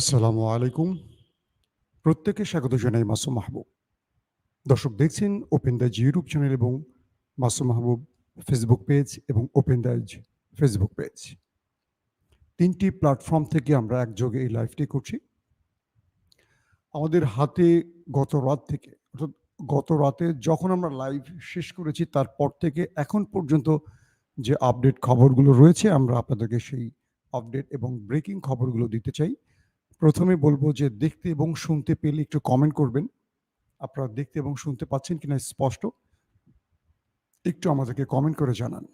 আসসালামু আলাইকুম। প্রত্যেককে স্বাগত জানাই মাসুম মাহবুব। দর্শক দেখছেন ওপেন দ্য ইউটিউব চ্যানেল এবং মাসুম মাহবুব ফেসবুক পেজ এবং ওপেন দ্য ফেসবুক পেজ। তিনটি প্ল্যাটফর্ম থেকে আমরা একযোগে এই লাইভটি করছি। আমাদের হাতে গত রাত থেকে, অর্থাৎ গত রাতে যখন আমরা লাইভ শেষ করেছি, তারপর থেকে এখন পর্যন্ত যে আপডেট খবরগুলো রয়েছে, আমরা আপনাদেরকে সেই আপডেট এবং ব্রেকিং খবরগুলো দিতে চাই। প্রথমে বলব যে দেখতে এবং শুনতে পেলে একটু কমেন্ট করবেন। আপনারা দেখতে এবং শুনতে পাচ্ছেন কিনা স্পষ্ট? একটু আমাদেরকে কমেন্ট করে জানান।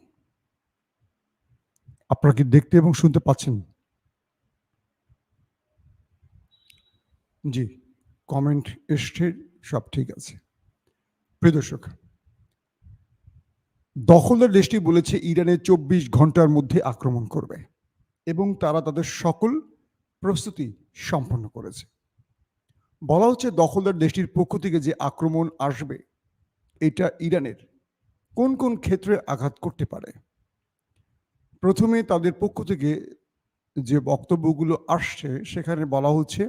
আপনারা কি দেখতে এবং শুনতে পাচ্ছেন? জি, কমেন্ট এসছে, সব ঠিক আছে। প্রিয় দর্শক দখলদার দেশটি বলেছে ইরানে ২৪ ঘণ্টার মধ্যে আক্রমণ করবে এবং তারা তাদের সকল প্রস্তুতি সম্পন্ন করেছে। বলা হচ্ছে দখলদার দেশটির পক্ষ থেকে যে আক্রমণ আসবে এটা ইরানের কোন, কোন ক্ষেত্রে আঘাত করতে পারে? প্রথমে তাদের পক্ষ থেকে যে বক্তব্যগুলো আসছে সেখানে বলা হচ্ছে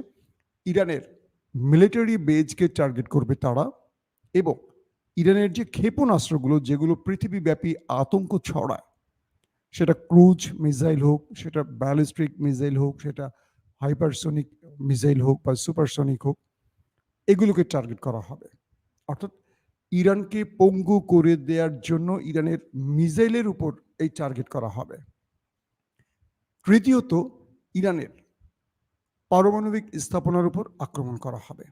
ইরানের মিলিটারি বেজকে টার্গেট করবে তারা এবং ইরানের যে ক্ষেপণাস্ত্রগুলো যেগুলো পৃথিবীব্যাপী আতঙ্ক ছড়ায় সেটা ক্রুজ মিসাইল হোক, সেটা ব্যালিস্টিক মিসাইল হোক, সেটা হাইপারসনিক মিসাইল হোক বা সুপারসনিক হোক, এগুলোকে টার্গেট করা হবে। অর্থাৎ ইরানকে পঙ্গু করে দেয়ার জন্য ইরানের মিসাইলের উপর এই টার্গেট করা হবে। তৃতীয়ত ইরানের পারমাণবিক স্থাপনার উপর আক্রমণ করা হবে।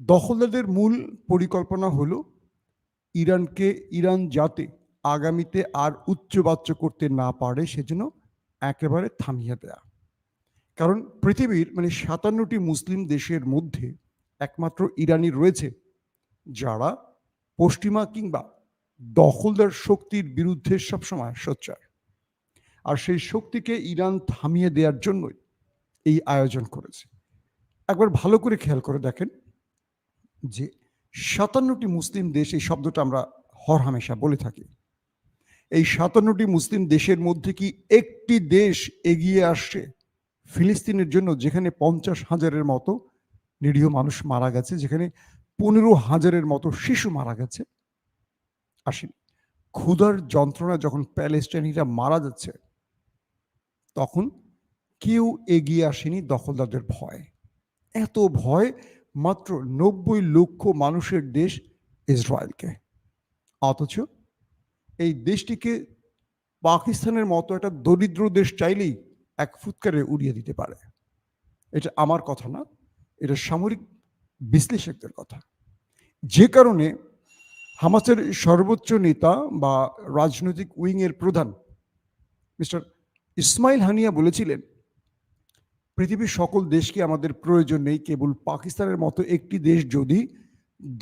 দখলদারদের মূল পরিকল্পনা হলো ইরানকে ইরান যাতে আগামীতে আর উচ্চবাচ্য করতে না পারে সেজন্য একেবারে থামিয়ে দেয়া। কারণ পৃথিবীর মানে সাতান্নটি মুসলিম দেশের মধ্যে একমাত্র ইরানই রয়েছে, যারা পশ্চিমা কিংবা দখলদার শক্তির বিরুদ্ধে সবসময় সোচ্চার। আর সেই শক্তিকে ইরান থামিয়ে দেওয়ার জন্যই এই আয়োজন করেছে। একবার ভালো করে খেয়াল করে দেখেন যে সাতান্নটি মুসলিম দেশ, এই শব্দটা আমরা হরহামেশা বলে থাকি। এই সাতান্নটি মুসলিম দেশের মধ্যে কি একটি দেশ এগিয়ে আসছে ফিলিস্তিনের জন্য যেখানে ৫০ হাজারের মতো নিরীহ মানুষ মারা গেছে, যেখানে ১৫ হাজারের মতো শিশু মারা গেছে? আসেনি। ক্ষুধার যন্ত্রণা যখন প্যালেস্টাইনিরা মারা যাচ্ছে তখন কেউ এগিয়ে আসেনি দখলদারদের ভয় এত ভয় মাত্র ৯০ লক্ষ মানুষের দেশ ইসরায়েলকে। অথচ এই দেশটিকে পাকিস্তানের মতো একটা দরিদ্র দেশ চাইলেই এক ফুৎকারে উড়িয়ে দিতে পারে। এটা আমার কথা না, এটা সামরিক বিশ্লেষকদের কথা। যে কারণে হামাসের সর্বোচ্চ নেতা বা রাজনৈতিক উইং এর প্রধান মিস্টার ইসমাইল হানিয়া বলেছিলেন, পৃথিবীর সকল দেশকে আমাদের প্রয়োজন নেই। কেবল পাকিস্তানের মতো একটি দেশ যদি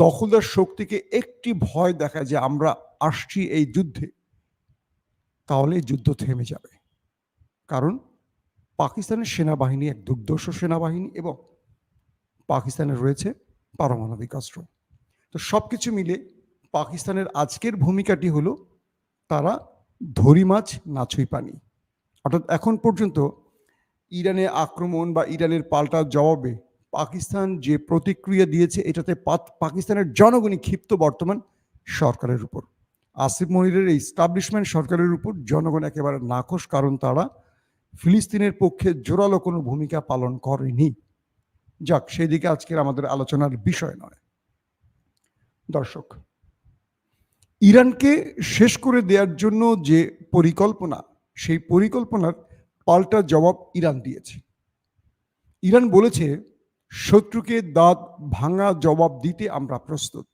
দখলদার শক্তিকে একটি ভয় দেখায় যে আমরা আসছি এই যুদ্ধে, তাহলে যুদ্ধ থেমে যাবে। কারণ পাকিস্তানের সেনাবাহিনী, এক দুর্দর্শ সেনাবাহিনী এবং পাকিস্তানের রয়েছে পারমাণবিক অস্ত্র। তো সব কিছু মিলে পাকিস্তানের আজকের ভূমিকাটি হলো তারা ধরি মাছ নাছুই পানি। অর্থাৎ এখন পর্যন্ত ইরানে আক্রমণ বা ইরানের পাল্টা জবাবে পাকিস্তান যে প্রতিক্রিয়া দিয়েছে, এটাতে পাকিস্তানের জনগণই ক্ষিপ্ত বর্তমান সরকারের উপর। আসিফ মনিরের এই এস্টাবলিশমেন্ট সরকারের উপর জনগণ একেবারে নাখোশ, কারণ তারা ফিলিস্তিনের পক্ষে জোরালো কোনো ভূমিকা পালন করেনি। যাক সেই দিকে আজকের আমাদের আলোচনার বিষয় নয়। দর্শক ইরানকে শেষ করে দেয়ার জন্য যে পরিকল্পনা, সেই পরিকল্পনার পাল্টা জবাব ইরান দিয়েছে। ইরান বলেছে, শত্রুকে দাঁত ভাঙা জবাব দিতে আমরা প্রস্তুত।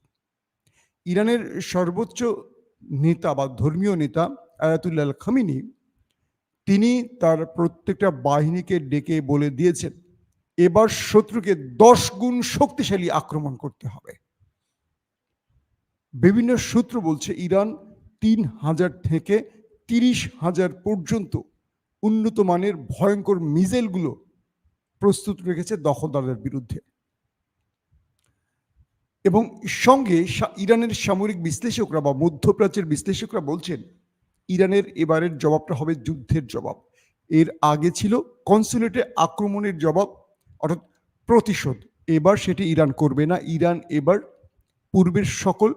ইরানের সর্বোচ্চ নেতা বা ধর্মীয় নেতা আয়াতুল্লাহ খামেনি তিনি তার প্রত্যেকটা বাহিনীকে ডেকে বলে দিয়েছেন, এবার শত্রুকে ১০ গুণ শক্তিশালী আক্রমণ করতে হবে। বিভিন্ন সূত্র বলছে ইরান ৩০০০ থেকে ৩০০০০ পর্যন্ত উন্নত মানের ভয়ঙ্কর মিসাইলগুলো প্রস্তুত রেখেছে দখলদারদের বিরুদ্ধে। এবং সঙ্গে ইরানের সামরিক বিশ্লেষকরা বা মধ্যপ্রাচ্যের বিশ্লেষকরা বলছেন, ইরানের এবারের জবাবটা হবে যুদ্ধের জবাব। এর আগে ছিল কনসুলেটে আক্রমণের জবাব, অর্থাৎ প্রতিশোধ। এবার সেটি ইরান করবে না। ইরান এবার পূর্বের সকল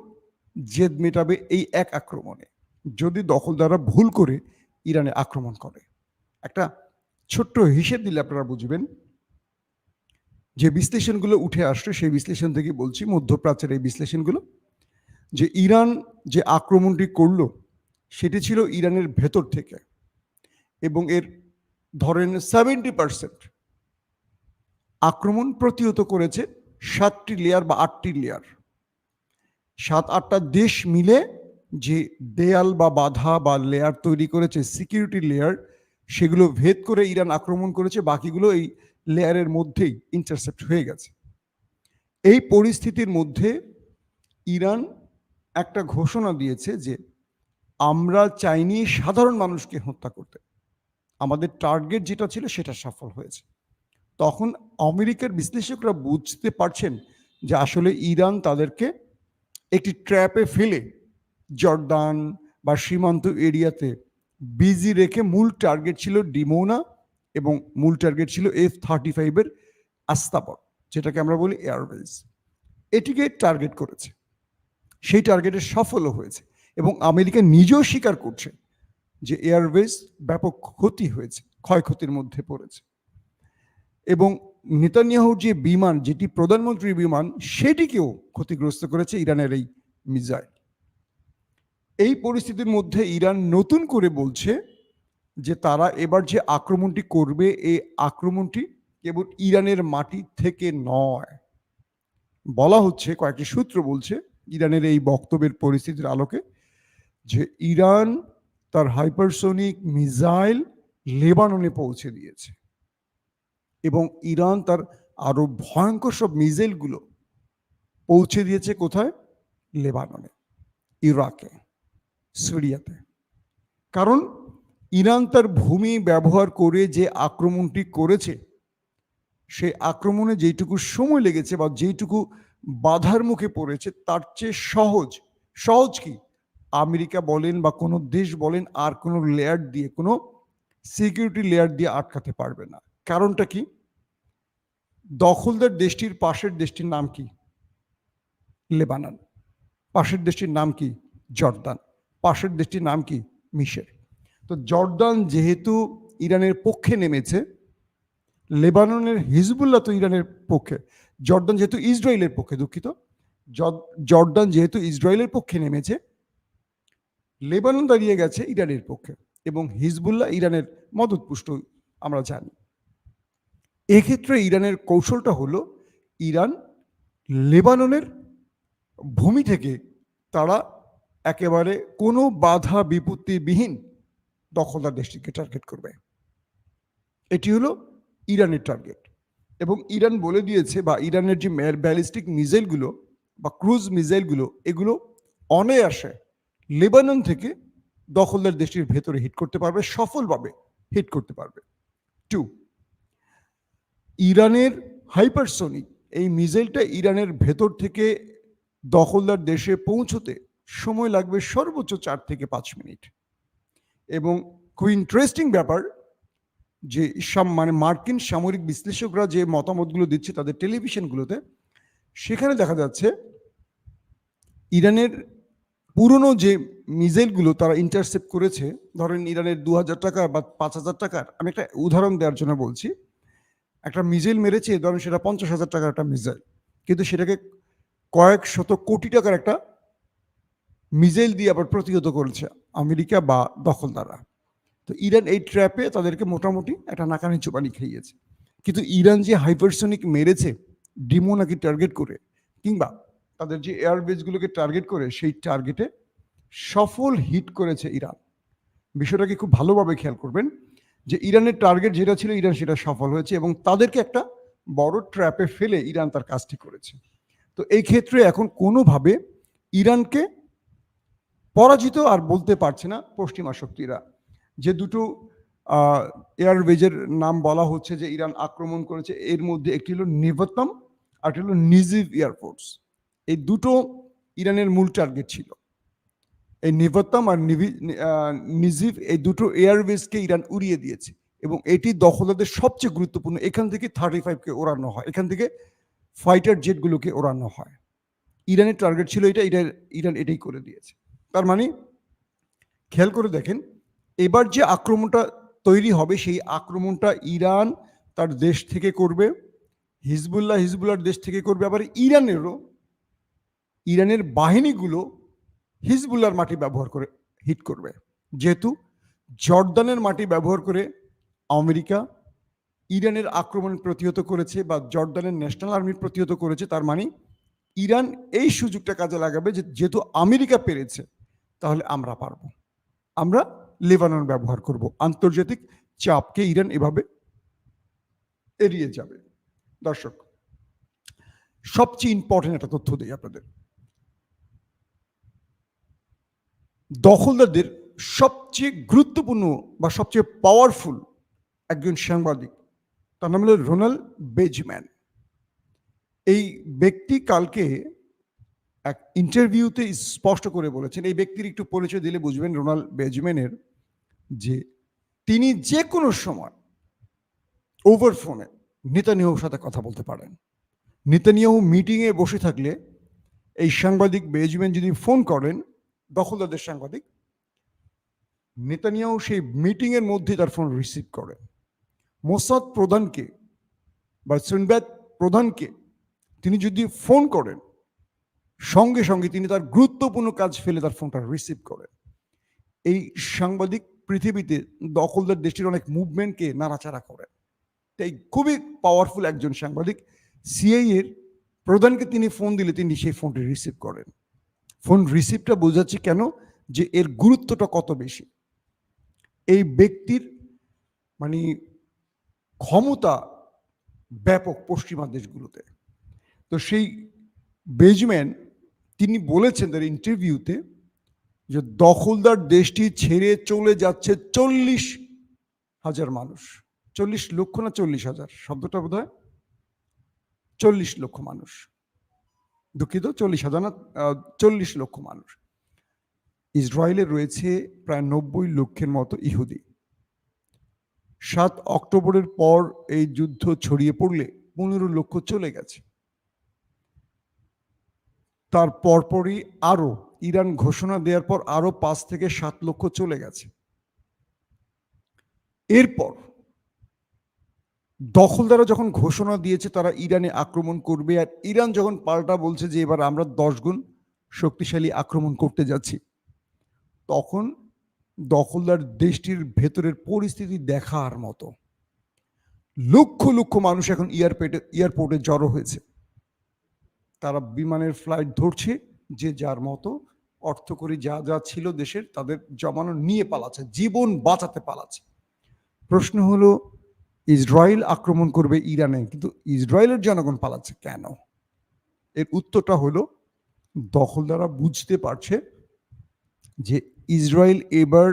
জেদ মেটাবে এই এক আক্রমণে যদি দখলদাররা ভুল করে ইরানে আক্রমণ করে। একটা ছোট্ট হিসেব দিলে আপনারা বুঝবেন। যে বিশ্লেষণগুলো উঠে আসছে সেই বিশ্লেষণ থেকে বলছি মধ্যপ্রাচ্যের এই বিশ্লেষণগুলো যে ইরান যে আক্রমণটি করল সেটি ছিল ইরানের ভেতর থেকে এবং এর ধরেন সেভেন্টি পার্সেন্ট আক্রমণ প্রতিহত করেছে সাতটি লেয়ার বা আটটি লেয়ার সাত আটটা দেশ মিলে যে দেয়াল বা বাধা বা লেয়ার তৈরি করেছে সিকিউরিটি লেয়ার সেগুলো ভেদ করে ইরান আক্রমণ করেছে, বাকিগুলো এই লেয়ারের মধ্যেই ইন্টারসেপ্ট হয়ে গেছে। এই পরিস্থিতির মধ্যে ইরান একটা ঘোষণা দিয়েছে যে আমরা চাইনি সাধারণ মানুষকে হত্যা করতে। আমাদের টার্গেট যেটা ছিল সেটা সফল হয়েছে। তখন আমেরিকার বিশ্লেষকরা বুঝতে পারছেন যে আসলে ইরান তাদেরকে একটি ট্র্যাপে ফেলে জর্দান বা সীমান্ত এরিয়াতে বিজি রেখে মূল টার্গেট ছিল ডিমোনা এবং মূল টার্গেট ছিল এফ থার্টি ফাইভের আস্তাপর যেটাকে আমরা বলি এয়ারবেস এটিকে টার্গেট করেছে। সেই টার্গেটে সফলও হয়েছে। এবং আমেরিকা নিজেও স্বীকার করছে যে এয়ারওয়েজ ব্যাপক ক্ষতি হয়েছে, ক্ষয়ক্ষতির মধ্যে পড়েছে। এবং নেতানিয়াহুর যে বিমান, যেটি প্রধানমন্ত্রীর বিমান, সেটিকেও ক্ষতিগ্রস্ত করেছে ইরানের এই মিসাইল। এই পরিস্থিতির মধ্যে ইরান নতুন করে বলছে যে তারা এবার যে আক্রমণটি করবে, এই আক্রমণটি কেবল ইরানের মাটি থেকে নয়। বলা হচ্ছে, কয়েকটি সূত্র বলছে, ইরানের এই বক্তব্যের পরিস্থিতির আলোকে যে ইরান তার হাইপারসোনিক মিসাইল লেবাননে পৌঁছে দিয়েছে। এবং ইরান তার আরও ভয়ঙ্কর সব মিসাইলগুলো পৌঁছে দিয়েছে কোথায়? লেবাননে, ইরাকে, সিরিয়াতে। কারণ ইরান তার ভূমি ব্যবহার করে যে আক্রমণটি করেছে সেই আক্রমণে যেইটুকু সময় লেগেছে বা যেইটুকু বাধার মুখে পড়েছে, তার চেয়ে সহজ। সহজ কি? আমেরিকা বলেন বা কোনো দেশ বলেন, আর কোনো লেয়ার দিয়ে, কোনো সিকিউরিটি লেয়ার দিয়ে আটকাতে পারবে না। কারণটা কি? দখলদার দেশটির পাশের দেশটির নাম কি? লেবানন। পাশের দেশটির নাম কি? জর্দান। পাশের দেশটির নাম কি? মিশের। তো জর্দান যেহেতু ইরানের পক্ষে নেমেছে, লেবাননের হিজবুল্লাহ তো ইরানের পক্ষে, জর্দান যেহেতু ইসরায়েলের পক্ষে দুঃখিত জর্দান যেহেতু ইসরায়েলের পক্ষে নেমেছে লেবানন দাঁড়িয়ে গেছে ইরানের পক্ষে এবং হিজবুল্লাহ ইরানের মদতপুষ্ট, আমরা জানি। এক্ষেত্রে ইরানের কৌশলটা হলো ইরান লেবাননের ভূমি থেকে তারা একেবারে কোনো বাধা বিপত্তিবিহীন দখলদার দেশটিকে টার্গেট করবে। এটি হলো ইরানের টার্গেট এবং ইরান বলে দিয়েছে বা ইরানের যে ব্যালিস্টিক মিসাইলগুলো বা ক্রুজ মিসাইলগুলো, এগুলো অনায়াসে লেবানন থেকে দখলদার দেশটির ভেতরে হিট করতে পারবে, সফলভাবে হিট করতে পারবে। টু ইরানের হাইপারসোনিক এই মিসাইলটা ইরানের ভেতর থেকে দখলদার দেশে পৌঁছতে সময় লাগবে সর্বোচ্চ চার থেকে পাঁচ মিনিট। এবং খুব ইন্টারেস্টিং ব্যাপার যে মানে মার্কিন সামরিক বিশ্লেষকরা যে মতামতগুলো দিচ্ছে তাদের টেলিভিশনগুলোতে সেখানে দেখা যাচ্ছে ইরানের পুরনো যে মিজাইলগুলো তারা ইন্টারসেপ্ট করেছে, ধরেন ইরানের দু হাজার টাকা বা পাঁচ হাজার টাকার, আমি একটা উদাহরণ দেওয়ার জন্য বলছি। একটা মিজাইল মেরেছে, ধরেন সেটা পঞ্চাশ হাজার টাকার একটা মিজাইল কিন্তু সেটাকে কয়েক শত কোটি টাকার একটা মিজাইল দিয়ে আবার প্রতিহত করেছে আমেরিকা বা দখলদাররা। তো ইরান এই ট্র্যাপে তাদেরকে মোটামুটি একটা নাকানি চোপানি খাইয়েছে কিন্তু ইরান যে হাইপারসনিক মেরেছে ডিমো নাকি টার্গেট করে, কিংবা তাদের যে এয়ারবেসগুলোকে টার্গেট করে, সেই টার্গেটে সফল হিট করেছে ইরান। বিষয়টাকে খুব ভালোভাবে খেয়াল করবেন যে ইরানের টার্গেট যেটা ছিল ইরান, সেটা সফল হয়েছে এবং তাদেরকে একটা বড় ট্র্যাপে ফেলে ইরান তার কাজটি করেছে। তো এই ক্ষেত্রে এখন কোনোভাবে ইরানকে পরাজিত আর বলতে পারছে না পশ্চিমা শক্তিরা। যে দুটো এয়ারওয়েজের নাম বলা হচ্ছে যে ইরান আক্রমণ করেছে, এর মধ্যে একটি হলো নিভত্তম আর একটি হলো নিজিভ এয়ারফোর্স এই দুটো ইরানের মূল টার্গেট ছিল। এই নিভত্তম আর নিজিভ এই দুটো এয়ারওয়েজকে ইরান উড়িয়ে দিয়েছে এবং এটি দখলদের সবচেয়ে গুরুত্বপূর্ণ, এখান থেকে থার্টি ফাইভকে ওড়ানো হয়, এখান থেকে ফাইটার জেটগুলোকে ওড়ানো হয়। ইরানের টার্গেট ছিল এটা ইরান ইরান এটাই করে দিয়েছে। তার মানে খেয়াল করে দেখেন, এবার যে আক্রমণটা তৈরি হবে, সেই আক্রমণটা ইরান তার দেশ থেকে করবে, হিজবুল্লাহ হিজবুল্লাহর দেশ থেকে করবে, আবার ইরানেরও ইরানের বাহিনীগুলো হিজবুল্লাহর মাটি ব্যবহার করে হিট করবে। যেহেতু জর্দানের মাটি ব্যবহার করে আমেরিকা ইরানের আক্রমণ প্রতিহত করেছে বা জর্দানের ন্যাশনাল আর্মি প্রতিহত করেছে, তার মানে ইরান এই সুযোগটা কাজে লাগাবে যে যেহেতু আমেরিকা পেরেছে, তাহলে আমরা পারব। আমরা লেবানন ব্যবহার করব। আন্তর্জাতিক চাপকে ইরান এভাবে এড়িয়ে যাবে। দর্শক, সবচেয়ে ইম্পর্টেন্ট একটা তথ্য দিই আপনাদের। দখলদারদের সবচেয়ে গুরুত্বপূর্ণ বা সবচেয়ে পাওয়ারফুল একজন সাংবাদিক, তার নাম হলো রোনাল্ড বেজম্যান। এই ব্যক্তি কালকে এক ইন্টারভিউতে স্পষ্ট করে বলেছেন, এই ব্যক্তির একটু পরিচয় দিলে বুঝবেন রোনাল্ড বেজম্যানের, যে তিনি যে কোনো সময় ওভার ফোনে নেতানিয়াহুর সাথে কথা বলতে পারেন। নেতানিয়াহু মিটিংয়ে বসে থাকলে এই সাংবাদিক বেজম্যান যদি ফোন করেন দখলদারদের সাংবাদিক নেতানিয়াও সেই মিটিংয়ের মধ্যে তার ফোন রিসিভ করে। মোসাদ প্রধানকে বা সুনব্যাত প্রধানকে তিনি যদি ফোন করেন, সঙ্গে সঙ্গে তিনি তার গুরুত্বপূর্ণ কাজ ফেলে তার ফোনটা রিসিভ করেন। এই সাংবাদিক পৃথিবীতে দখলদার দেশটির অনেক মুভমেন্টকে নাড়াচাড়া করেন। তাই খুবই পাওয়ারফুল একজন সাংবাদিক সিআই এর প্রধানকে তিনি ফোন দিলে তিনি সেই ফোনটি রিসিভ করেন। ফোন রিসিভটা বোঝাচ্ছে কেন? যে এর গুরুত্বটা কত বেশি? এই ব্যক্তির মানে ক্ষমতা ব্যাপক পশ্চিমা দেশগুলোতে। তো সেই বেজম্যান তিনি বলেছেন তার ইন্টারভিউতে যে দখলদার দেশটি ছেড়ে চলে যাচ্ছে চল্লিশ হাজার মানুষ। চল্লিশ লক্ষ না চল্লিশ হাজার? শব্দটা বোধ হয় চল্লিশ লক্ষ মানুষ। দুঃখিত, চল্লিশ হাজার না চল্লিশ লক্ষ মানুষ। ইসরায়েলে রয়েছে প্রায় নব্বই লক্ষের মতো ইহুদি। সাত অক্টোবরের পর এই যুদ্ধ ছড়িয়ে পড়লে পনেরো লক্ষ চলে গেছে। তার পরপরই আরও ইরান ঘোষণা দেওয়ার পর আরও পাঁচ থেকে সাত লক্ষ চলে গেছে। এরপর দখলদারা যখন ঘোষণা দিয়েছে তারা ইরানে আক্রমণ করবে, আর ইরান যখন পাল্টা বলছে যে এবার আমরা দশ গুণ শক্তিশালী আক্রমণ করতে যাচ্ছি, তখন দখলদার দেশটির ভেতরের পরিস্থিতি দেখার মতো। লক্ষ লক্ষ মানুষ এখন এয়ারপোর্টে এয়ারপোর্টে জড়ো হয়েছে। তারা বিমানের ফ্লাইট ধরছে, যে যার মতো অর্থ করে যা যা ছিল দেশের তাদের জমানো নিয়ে পালাচ্ছে, জীবন বাঁচাতে পালাচ্ছে। প্রশ্ন হলো ইসরায়েল আক্রমণ করবে ইরানে, কিন্তু ইসরায়েলের জনগণ পালাচ্ছে কেন? এর উত্তরটা হলো দখলদারা বুঝতে পারছে যে ইসরায়েল এবার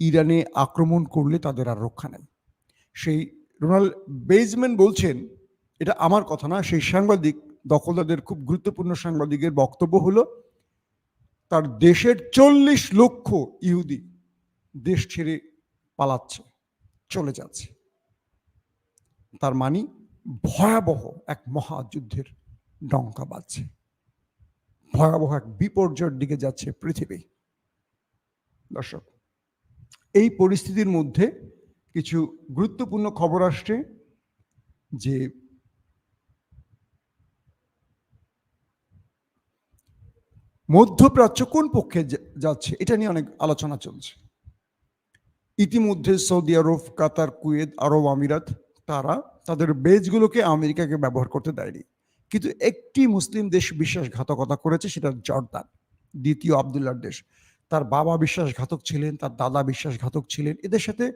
ইরানে আক্রমণ করলে তাদের আর রক্ষা নেই। সেই রোনাল্ড বেজম্যান বলছেন, এটা আমার কথা না, সেই সাংবাদিক, দখলদারদের খুব গুরুত্বপূর্ণ সাংবাদিকের বক্তব্য হলো, তার দেশের চল্লিশ লক্ষ ইহুদি দেশ ছেড়ে পালাচ্ছে, চলে যাচ্ছে। তার মানে ভয়াবহ এক মহাযুদ্ধের ডঙ্কা বাজছে। ভয়াবহ এক বিপর্যয়ের দিকে যাচ্ছে পৃথিবী। দর্শক, এই পরিস্থিতির মধ্যে কিছু গুরুত্বপূর্ণ খবর আসছে যে মধ্যপ্রাচ্য কোন পক্ষে যাচ্ছে এটা নিয়ে অনেক আলোচনা চলছে। ইতিমধ্যে সৌদি আরব, কাতার, কুয়েত, আরব আমিরাত তারা তাদের বেজগুলোকে আমেরিকাকে ব্যবহার করতে দেয়নি। কিন্তু একটি মুসলিম দেশ বিশ্বাসঘাতকতা করেছে, সেটা জর্দান, দ্বিতীয় আবদুল্লার দেশ। তার বাবা বিশ্বাসঘাতক ছিলেন, তার দাদা বিশ্বাসঘাতক ছিলেন। এদের সাথে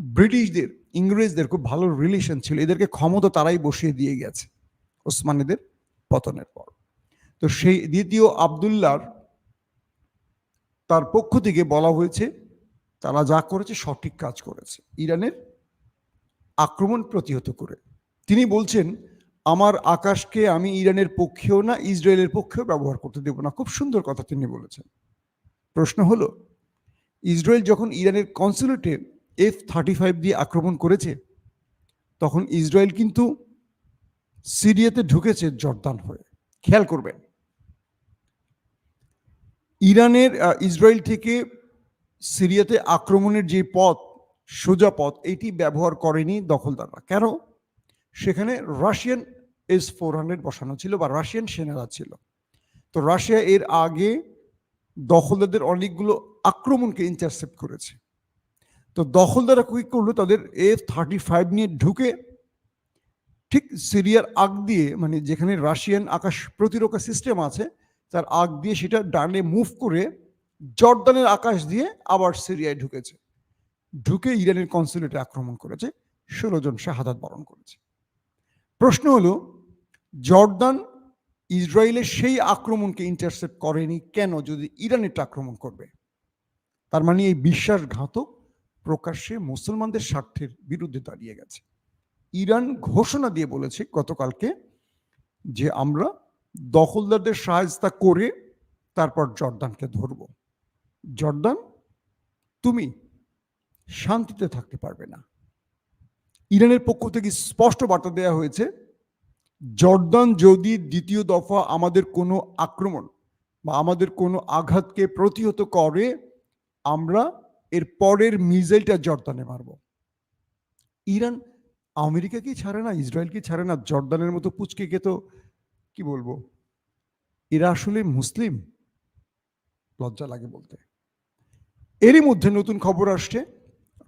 ব্রিটিশদের, ইংরেজদের খুব ভালো রিলেশন ছিল। এদেরকে ক্ষমতা তারাই বসিয়ে দিয়ে গেছে ওসমানীদের পতনের পর। তো সেই দ্বিতীয় আবদুল্লার তার পক্ষ থেকে বলা হয়েছে, তারা যা করেছে সঠিক কাজ করেছে। ইরানের আক্রমণ প্রতিহত করে। তিনি বলছেন, আমার আকাশকে আমি ইরানের পক্ষেও না, ইসরায়েলের পক্ষেও ব্যবহার করতে দেব না। খুব সুন্দর কথা তিনি বলেছেন। প্রশ্ন হলো, ইসরায়েল যখন ইরানের কনসুলেটে এফ থার্টি ফাইভ দিয়ে আক্রমণ করেছে, তখন ইসরায়েল কিন্তু সিরিয়াতে ঢুকেছে জর্দান হয়ে। খেয়াল করবেন, ইরানের ইসরায়েল থেকে সিরিয়াতে আক্রমণের যে পথ সোজা পথ, এটি ব্যবহার করেনি দখলদাররা। কেন? সেখানে রাশিয়ান এস ফোর হান্ড্রেড বসানো ছিল বা রাশিয়ান সেনারা ছিল। তো রাশিয়া এর আগে দখলদারদের অনেকগুলো আক্রমণকে ইন্টারসেপ্ট করেছে। তো দখলদাররা কি করল? তাদের এফ থার্টি ফাইভ নিয়ে ঢুকে ঠিক সিরিয়ার আগ দিয়ে মানে যেখানে রাশিয়ান আকাশ প্রতিরক্ষা সিস্টেম আছে, তার আগ দিয়ে সেটা ডানে মুভ করে জর্দানের আকাশ দিয়ে আবার সিরিয়ায় ঢুকেছে। ঢুকে ইরানের কনসুলেটে আক্রমণ করেছে, ষোলো জন শাহাদাত বরণ করেছে। প্রশ্ন হলো, জর্দান ইসরায়েলের সেই আক্রমণকে ইন্টারসেপ্ট করেনি কেন যদি ইরানেরটা আক্রমণ করবে? তার মানে এই বিশ্বাসঘাতক প্রকাশ্যে মুসলমানদের স্বার্থের বিরুদ্ধে দাঁড়িয়ে গেছে। ইরান ঘোষণা দিয়ে বলেছে গতকালকে যে আমরা দখলদারদের সাহায্যতা করে তারপর জর্দানকে ধরব। জর্দান, তুমি শান্তিতে থাকতে পারবে না। ইরানের পক্ষ থেকে স্পষ্ট বার্তা দেওয়া হয়েছে, জর্দান যদি দ্বিতীয় দফা আমাদের কোনো আক্রমণ বা আমাদের কোনো আঘাতকে প্রতিহত করে, আমরা এর পরের মিসাইলটা জর্দানে মারব। ইরান আমেরিকা কি ছাড়ে না, ইসরায়েল কি ছাড়ে না, জর্দানের মতো পুচকে তো, কি বলব? এরা আসলে মুসলিম? লজ্জা লাগে বলতে। এরই মধ্যে নতুন খবর আসছে।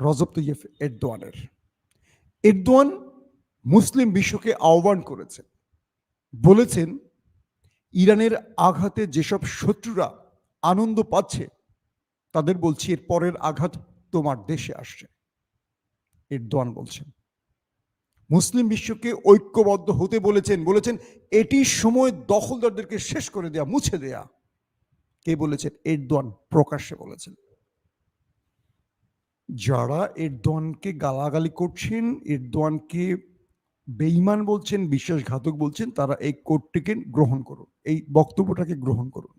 রজব তৈয়ফ এরদোয়ানের। এরদোয়ান মুসলিম বিশ্বকে আহ্বান করেছেন। বলেছেন, ইরানের আঘাতে যেসব শত্রুরা আনন্দ পাচ্ছে, তাদের বলছি এর পরের আঘাত তোমার দেশে আসছে। এরদোয়ান বলছেন, মুসলিম বিশ্বকে ঐক্যবদ্ধ হতে বলেছেন বলেছেন, এটি সময় দখলদারদেরকে শেষ করে দেয়া, মুছে দেয়া। কে বলেছেন? এরদোয়ান প্রকাশ্যে বলেছেন। যারা এরদোয়ানকে গালাগালি করছেন, এরদোয়ানকে বেঈমান বলছেন, বিশ্বাসঘাতক বলছেন, তারা এই কোর্টটিকে গ্রহণ করুন। এই বক্তব্যটাকে গ্রহণ করুন।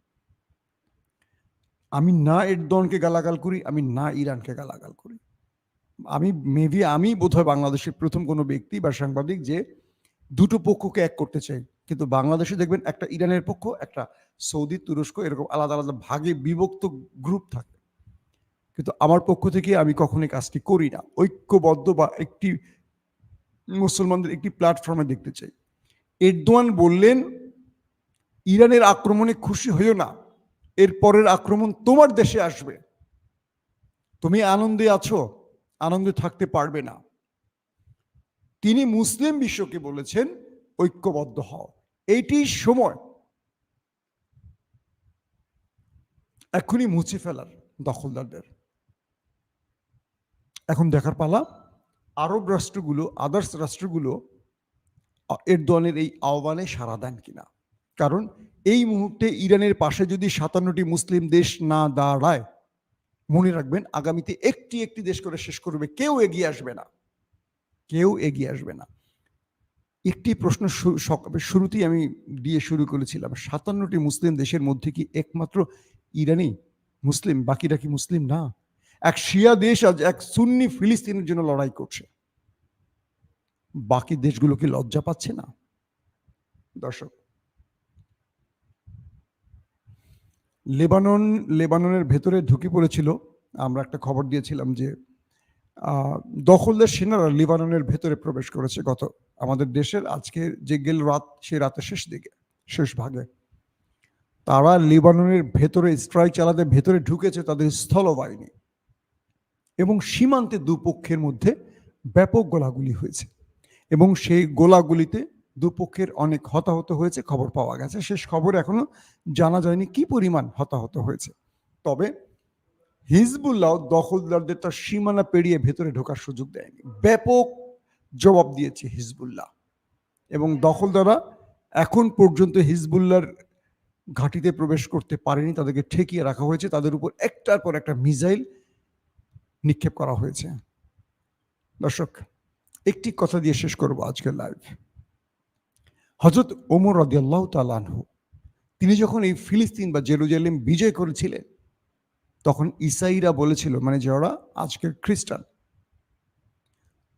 আমি না এরদোয়ানকে গালাগাল করি, আমি না ইরানকে গালাগাল করি। আমি, মেবি আমি বোধহয় বাংলাদেশের প্রথম কোনো ব্যক্তি বা সাংবাদিক যে দুটো পক্ষকে এক করতে চাই। কিন্তু বাংলাদেশে দেখবেন একটা ইরানের পক্ষ, একটা সৌদি, তুরস্ক, এরকম আলাদা আলাদা ভাগে বিভক্ত গ্রুপ থাকে। কিন্তু আমার পক্ষ থেকে আমি কখনোই কাজটি করি না। ঐক্যবদ্ধ বা একটি মুসলমানদের একটি প্ল্যাটফর্মে দেখতে চাই। এরদোয়ান বললেন, ইরানের আক্রমণে খুশি হইও না, এর পরের আক্রমণ তোমার দেশে আসবে। তুমি আনন্দে আছো, আনন্দে থাকতে পারবে না। তিনি মুসলিম বিশ্বকে বলেছেন, ঐক্যবদ্ধ হও। এইটি সময় এখনই মুছে ফেলার দখলদারদের। এখন দেখার পালা, আরব রাষ্ট্রগুলো, আদার্স রাষ্ট্রগুলো এর দলের এই আহ্বানে সাড়া দেন কিনা? কারণ এই মুহূর্তে ইরানের পাশে যদি সাতান্নটি মুসলিম দেশ না দাঁড়ায়, মনে রাখবেন আগামীতে একটি একটি দেশ করে শেষ করবে, কেউ এগিয়ে আসবে না। কেউ এগিয়ে আসবে না। একটি প্রশ্ন শুরুতেই আমি দিয়ে শুরু করেছিলাম, সাতান্নটি মুসলিম দেশের মধ্যে কি একমাত্র ইরানি মুসলিম, বাকিরা কি মুসলিম? না। এক শিয়া দেশ আজ এক সুন্নি ফিলিস্তিনের জন্য লড়াই করছে। বাকি দেশগুলো কি লজ্জা পাচ্ছে না? দর্শক, লেবানন, লেবাননের ভেতরে ঢুকে পড়েছিল। আমরা একটা খবর দিয়েছিলাম যে দখলদার সেনারা লেবাননের ভেতরে প্রবেশ করেছে গত, আমাদের দেশের আজকে যে গেল রাত সেই রাতের শেষ দিকে, শেষ ভাগে। তারা লেবাননের ভেতরে স্ট্রাইক চালাতে ভেতরে ঢুকেছে, তাদের স্থলবাহিনী এবং সীমান্তে দুপক্ষের মধ্যে ব্যাপক গোলাগুলি হয়েছে। এবং সেই গোলাগুলিতে দুপক্ষের অনেক হতাহত হয়েছে, খবর পাওয়া গেছে। শেষ খবর এখনও জানা যায়নি কি পরিমাণ হতাহত হয়েছে। তবে হিজবুল্লাহ দখলদারদের তার সীমানা পেরিয়ে ভেতরে ঢোকার সুযোগ দেয়নি। ব্যাপক জবাব দিয়েছে হিজবুল্লাহ। এবং দখলদাররা এখন পর্যন্ত হিজবুল্লাহর ঘাঁটিতে প্রবেশ করতে পারেনি। তাদেরকে ঠেকিয়ে রাখা হয়েছে। তাদের উপর একটার পর একটা মিসাইল নিক্ষেপ করা হয়েছে। দর্শক, একটি কথা দিয়ে শেষ করব আজকের লাইভ হজরত ওমর রদিয়াল্লাহ তালানহু তিনি যখন এই ফিলিস্তিন বা জেরুজালেম বিজয় করেছিলেন, তখন ইসাইরা বলেছিল মানে যারা আজকের খ্রিস্টান,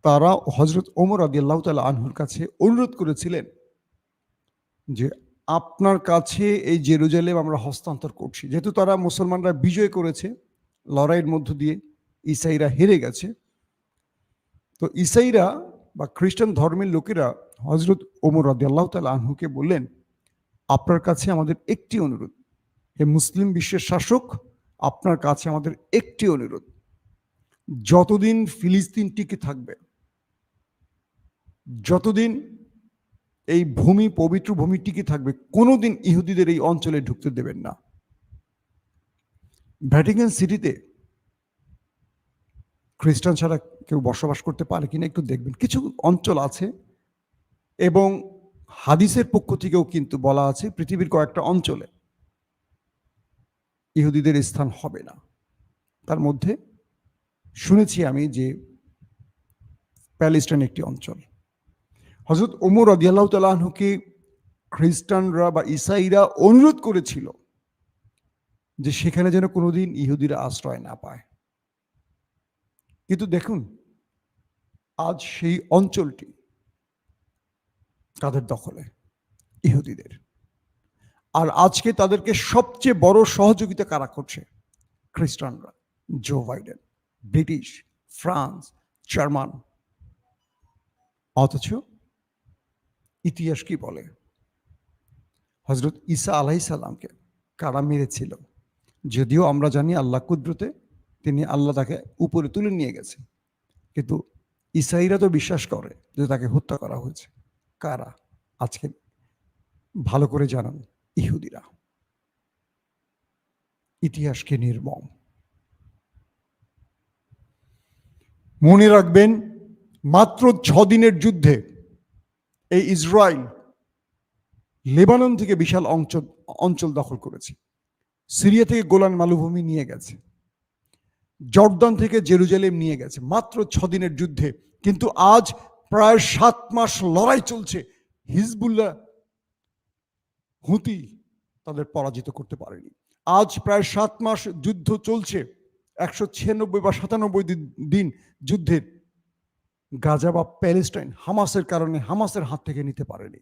তারা হজরত ওমর আদিয়াল্লাহ তালা আনহুর কাছে অনুরোধ করেছিলেন যে আপনার কাছে এই জেরুজালেম আমরা হস্তান্তর করছি। যেহেতু তারা মুসলমানরা বিজয় করেছে লড়াইয়ের মধ্য দিয়ে ইসাইরা হেরে গেছে। তো ইসাইরা বা খ্রিস্টান ধর্মের লোকেরা হজরত ওমর রাদি আল্লাহ তালা আনহুকে বললেন, আপনার কাছে আমাদের একটি অনুরোধ। হে মুসলিম বিশ্বের শাসক, আপনার কাছে আমাদের একটি অনুরোধ। যতদিন ফিলিস্তিন টিকে থাকবে, যতদিন এই ভূমি, পবিত্র ভূমি টিকে থাকবে, কোনোদিন ইহুদিদের এই অঞ্চলে ঢুকতে দেবেন না। ভ্যাটিকান সিটিতে খ্রিস্টান ছাড়া কেউ বসবাস করতে পারে কিনা একটু দেখবেন। কিছু অঞ্চল আছে এবং হাদিসের পক্ষ থেকেও কিন্তু বলা আছে পৃথিবীর কয়েকটা অঞ্চলে ইহুদিদের স্থান হবে না। তার মধ্যে শুনেছি আমি যে প্যালেস্টাইন একটি অঞ্চল। হজরত ওমর রদিয়াল্লাহ তালাহকে খ্রিস্টানরা বা ইসাইরা অনুরোধ করেছিল যে সেখানে যেন কোনোদিন ইহুদিরা আশ্রয় না পায়। কিন্তু দেখুন, আজ সেই অঞ্চলটি তাদের দখলে, ইহুদিদের। আর আজকে তাদেরকে সবচেয়ে বড় সহযোগিতা কারা করছে? খ্রিস্টানরা, Joe Biden, British, France, German. অথচ ইতিহাস কি বলে? হজরত ঈসা আলাহি সাল্লামকে কারা মেরেছিল? যদিও আমরা জানি আল্লাহ কুদরতে তিনি আল্লাহ তাকে উপরে তুলে নিয়ে গেছে কিন্তু ইসাইরা তো বিশ্বাস করে যে তাকে হত্যা করা হয়েছে। কারা? আজকে ভালো করে জানান ইহুদিরা। ইতিহাসকে নির্মম। মনে রাখবেন, মাত্র ছ দিনের যুদ্ধে এই ইসরায়েল লেবানন থেকে বিশাল অঞ্চল অঞ্চল দখল করেছে। সিরিয়া থেকে গোলান মালভূমি নিয়ে গেছে। জর্দান থেকে জেরুজালেম নিয়ে গেছে, মাত্র ছ দিনের যুদ্ধে। কিন্তু আজ প্রায় সাত মাস লড়াই চলছে, হিজবুল্লাহ হুতি তাদের পরাজিত করতে পারেনি। আজ প্রায় সাত মাস যুদ্ধ চলছে, একশো ছিয়ানব্বই বা সাতানব্বই দিন যুদ্ধের। গাজা বা প্যালেস্টাইন হামাসের কারণে হামাসের হাত থেকে নিতে পারেনি।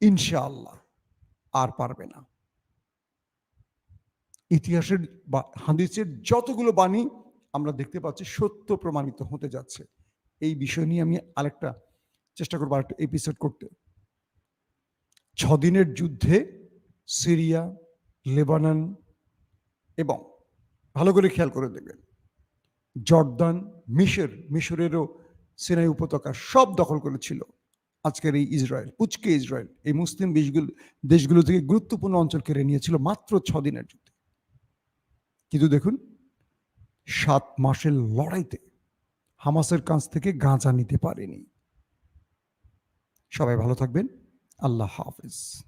ইনশাআল্লাহ আর পারবে না। ইতিহাসের বা হাদিসের যতগুলো বাণী আমরা দেখতে পাচ্ছি সত্য প্রমাণিত হতে যাচ্ছে। এই বিষয় নিয়ে আমি আরেকটা চেষ্টা করব আরেকটা এপিসোড করতে। ছদিনের যুদ্ধে সিরিয়া, লেবানন এবং ভালো করে খেয়াল করে দেখবেন, জর্দান, মিশর, মিশরেরও সিনাই উপত্যকা সব দখল করেছিল আজকের এই ইসরায়েল পুচকে ইসরায়েল। এই মুসলিম দেশগুলো দেশগুলো থেকে গুরুত্বপূর্ণ অঞ্চল কেড়ে নিয়েছিল মাত্র ছদিনের যুদ্ধে। কিন্তু দেখুন সাত মাসের লড়াইতে হামাসের কাছ থেকে গাঁজা নিতে পারেনি। সবাই ভালো থাকবেন। আল্লাহ হাফিজ।